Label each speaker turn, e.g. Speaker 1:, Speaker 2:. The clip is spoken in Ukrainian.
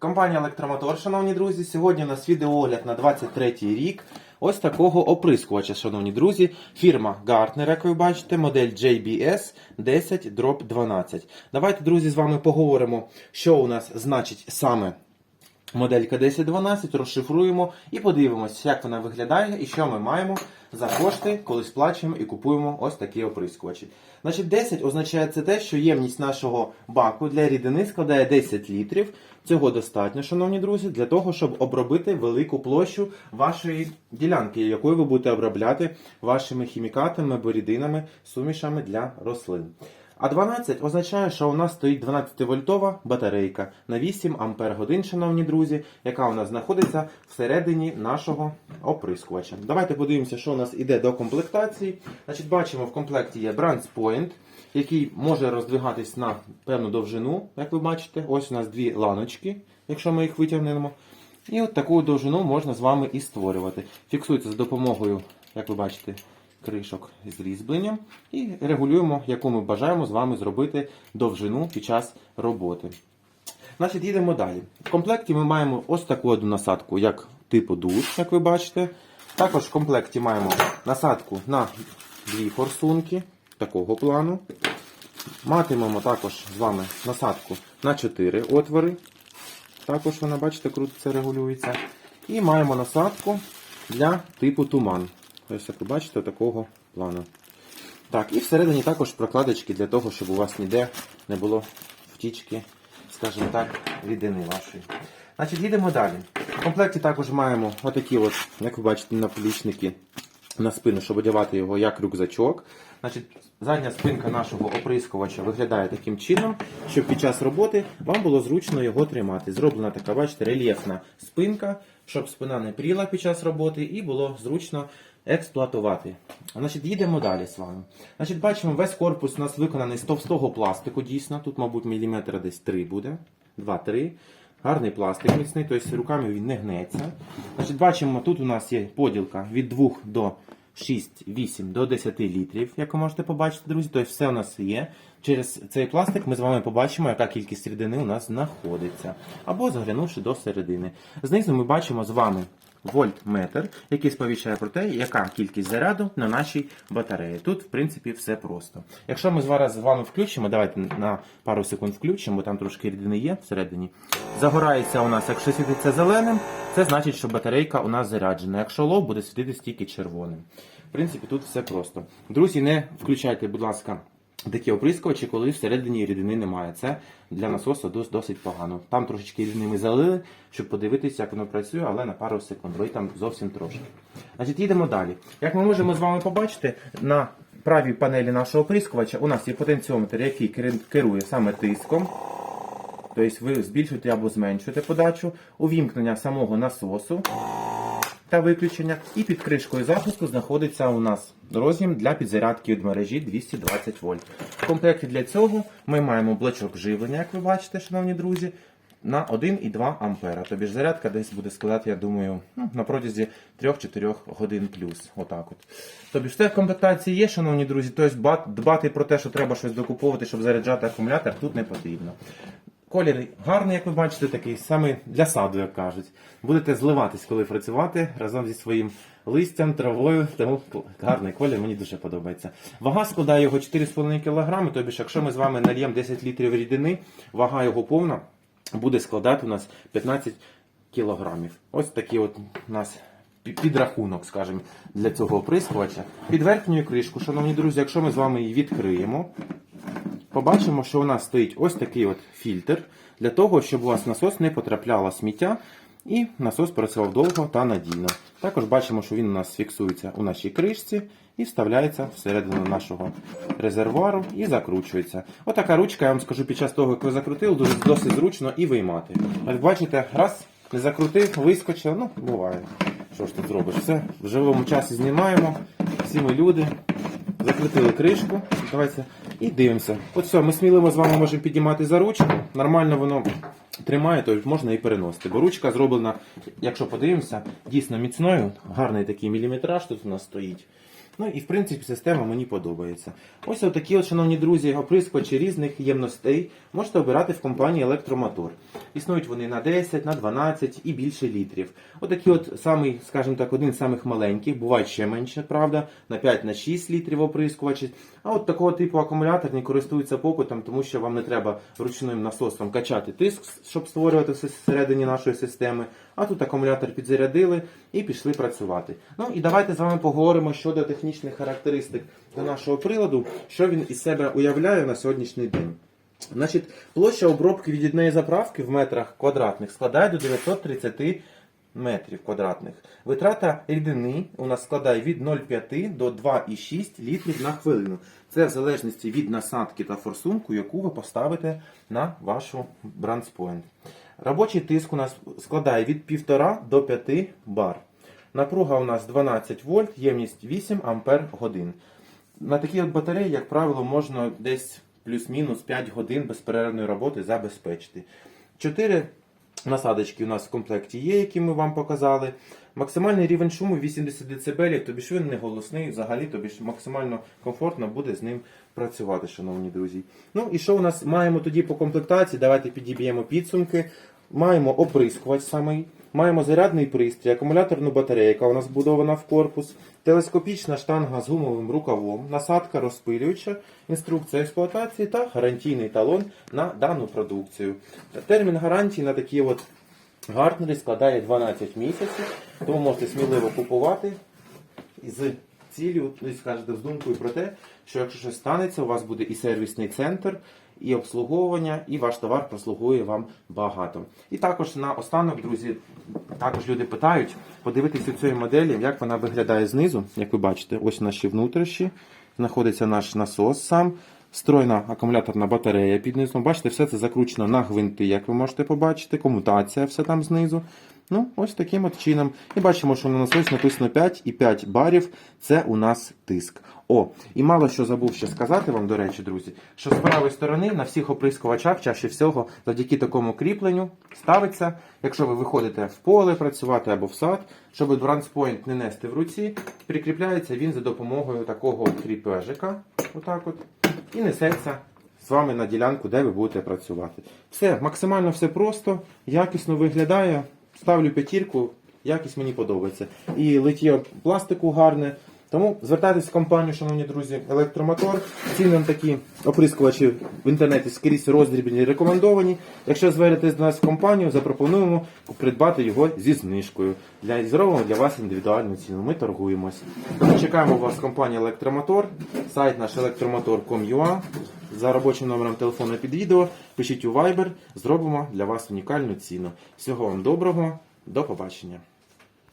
Speaker 1: Компанія Електромотор, шановні друзі, сьогодні у нас відеоогляд на 23 рік. Ось такого оприскувача, шановні друзі. Фірма Gartner, як ви бачите, модель JBS 10 12. Давайте, друзі, з вами поговоримо, що у нас значить саме моделька 1012, розшифруємо і подивимось, як вона виглядає і що ми маємо за кошти, коли сплачуємо і купуємо ось такі оприскувачі. Значить, 10 означає це те, що ємність нашого баку для рідини складає 10 літрів. Цього достатньо, шановні друзі, для того, щоб обробити велику площу вашої ділянки, якою ви будете обробляти вашими хімікатами або рідинами, сумішами для рослин. А 12 означає, що у нас стоїть 12-вольтова батарейка на 8 ампер годин, шановні друзі, яка у нас знаходиться всередині нашого оприскувача. Давайте подивимося, що у нас іде до комплектації. Значить, бачимо, в комплекті є Brands Point, який може роздвигатись на певну довжину, як ви бачите. Ось у нас дві ланочки, якщо ми їх витягнемо. І от таку довжину можна з вами і створювати. Фіксується за допомогою, як ви бачите, кришок з різьбленням і регулюємо, яку ми бажаємо з вами зробити довжину під час роботи. Значить, їдемо далі. В комплекті ми маємо ось таку одну насадку, як типу душ, як ви бачите. Також в комплекті маємо насадку на дві форсунки такого плану. Матимемо також з вами насадку на 4 отвори. Також вона, бачите, крутиться, регулюється. І маємо насадку для типу туман. Ось, як ви бачите, такого плану. Так, і всередині також прокладочки для того, щоб у вас ніде не було втічки, скажімо так, рідини вашої. Значить, їдемо далі. В комплекті також маємо отакі, от, як ви бачите, наплічники на спину, щоб одягати його як рюкзачок. Значить, задня спинка нашого оприскувача виглядає таким чином, щоб під час роботи вам було зручно його тримати. Зроблена така, бачите, рельєфна спинка, щоб спина не пріла під час роботи і було зручно експлуатувати. Значить, їдемо далі з вами. Значить, бачимо, весь корпус у нас виконаний з товстого пластику, дійсно. Тут, мабуть, міліметра десь 3 буде. 2-3. Гарний пластик міцний, тобто руками він не гнеться. Значить, бачимо, тут у нас є поділка від 2 до 6, 8 до 10 літрів, як ви можете побачити, друзі. Тобто все у нас є. Через цей пластик ми з вами побачимо, яка кількість рідини у нас знаходиться. Або заглянувши до середини. Знизу ми бачимо з вами вольтметр, який сповіщає про те, яка кількість заряду на нашій батареї. Тут, в принципі, все просто. Якщо ми зараз з вами включимо, давайте на пару секунд включимо, бо там трошки рідини є всередині. Загорається у нас, якщо світиться зеленим, це значить, що батарейка у нас заряджена. Якщо лов, буде світитись тільки червоним. В принципі, тут все просто. Друзі, не включайте, будь ласка. Такі оприскувачі, коли всередині рідини немає. Це для насосу дос- досить погано. Там трошечки рідини ми залили, щоб подивитися, як воно працює, але на пару секунд, бо там зовсім трошки. Значить, їдемо далі. Як ми можемо з вами побачити, на правій панелі нашого оприскувача у нас є потенціометр, який керує саме тиском. Тобто ви збільшуєте або зменшуєте подачу, увімкнення самого насосу та виключення. І під кришкою запуску знаходиться у нас роз'єм для підзарядки від мережі 220 вольт. В комплекті для цього ми маємо блочок живлення, як ви бачите, шановні друзі, на 1,2 ампера. Тобі ж зарядка десь буде складати, я думаю, ну, на протязі 3-4 годин плюс. Отак от. Тобі ж все в комплектації є, шановні друзі. Тобто дбати про те, що треба щось докуповувати, щоб заряджати акумулятор, тут не потрібно. Колір гарний, як ви бачите, такий саме для саду, як кажуть. Будете зливатись, коли працювати разом зі своїм листям, травою. Тому гарний колір, мені дуже подобається. Вага складає його 4,5 кг, тобі якщо ми з вами нальємо 10 літрів рідини, вага його повна буде складати у нас 15 кілограмів. Ось такий от у нас підрахунок, скажімо, для цього оприскувача. Під верхньою кришку, шановні друзі, якщо ми з вами її відкриємо, побачимо, що у нас стоїть ось такий от фільтр для того, щоб у вас насос не потрапляло сміття і насос працював довго та надійно. Також бачимо, що він у нас фіксується у нашій кришці і вставляється всередину нашого резервуару і закручується. Отака ручка, я вам скажу, під час того, як ви закрутили, дуже досить зручно і виймати. Як бачите, раз не закрутив, вискочив, ну буває. Що ж тут зробиш? Все в живому часі знімаємо. Всі ми люди. Закрутили кришку. Давайте і дивимося. От все, ми сміливо з вами можемо підіймати за ручку. Нормально воно тримає, то можна і переносити. Бо ручка зроблена, якщо подивимося, дійсно міцною. Гарний такий міліметраж тут у нас стоїть. Ну і в принципі система мені подобається. Ось отакі, от, шановні друзі, оприскувачі різних ємностей можете обирати в компанії Електромотор. Існують вони на 10, на 12 і більше літрів. Отакий от самий, скажімо так, один з самих маленьких, буває ще менше, правда, на 5 на 6 літрів оприскувачі. А от такого типу акумулятор не користується попитом, тому що вам не треба ручним насосом качати тиск, щоб створювати все всередині нашої системи. А тут акумулятор підзарядили і пішли працювати. Ну і давайте з вами поговоримо щодо технічних характеристик до нашого приладу, що він із себе уявляє на сьогоднішній день. Значить, площа обробки від однієї заправки в метрах квадратних складає до 930 метрів квадратних. Витрата рідини у нас складає від 0,5 до 2,6 літрів на хвилину. Це в залежності від насадки та форсунку, яку ви поставите на вашу бранспойнт. Робочий тиск у нас складає від 1,5 до 5 бар. Напруга у нас 12 вольт, ємність 8 ампер годин. На такій от батареї, як правило, можна десь плюс-мінус 5 годин безперервної роботи забезпечити. Чотири насадочки у нас в комплекті є, які ми вам показали. Максимальний рівень шуму 80 дБ, тобі ж він не голосний, взагалі тобі ж максимально комфортно буде з ним працювати, шановні друзі. Ну і що у нас маємо тоді по комплектації? Давайте підіб'ємо підсумки. Маємо оприскувач самий, маємо зарядний пристрій, акумуляторну батарею, яка у нас вбудована в корпус, телескопічна штанга з гумовим рукавом, насадка розпилююча, інструкція експлуатації та гарантійний талон на дану продукцію. Термін гарантії на такі от гартнери складає 12 місяців, тому можете сміливо купувати з цілею, ну, скажете з думкою про те, що якщо щось станеться, у вас буде і сервісний центр, і обслуговування, і ваш товар прослугує вам багато. І також на останок, друзі, також люди питають подивитися цієї моделі, як вона виглядає знизу. Як ви бачите, ось наші внутрішні, знаходиться наш насос сам. Стройна акумуляторна батарея під низом. Бачите, все це закручено на гвинти, як ви можете побачити. Комутація все там знизу. Ну, ось таким от чином. І бачимо, що на насосі написано 5 і 5 барів. Це у нас тиск. О, і мало що забув ще сказати вам, до речі, друзі, що з правої сторони на всіх оприскувачах чаще всього завдяки такому кріпленню ставиться, якщо ви виходите в поле працювати або в сад, щоб бранспойнт не нести в руці, прикріпляється він за допомогою такого кріпежика. Отак от і несеться з вами на ділянку, де ви будете працювати. Все, максимально все просто, якісно виглядає. Ставлю п'ятірку, якість мені подобається. І лиття пластику гарне. Тому звертайтеся в компанію, шановні друзі, електромотор. Ціни на такі оприскувачі в інтернеті скрізь роздрібні рекомендовані. Якщо звернетесь до нас в компанію, запропонуємо придбати його зі знижкою. Для зробимо для вас індивідуальну ціну. Ми торгуємось. Чекаємо вас компанії Електромотор, сайт наш електромотор.com.ua. За робочим номером телефону під відео. Пишіть у Viber, зробимо для вас унікальну ціну. Всього вам доброго, до побачення.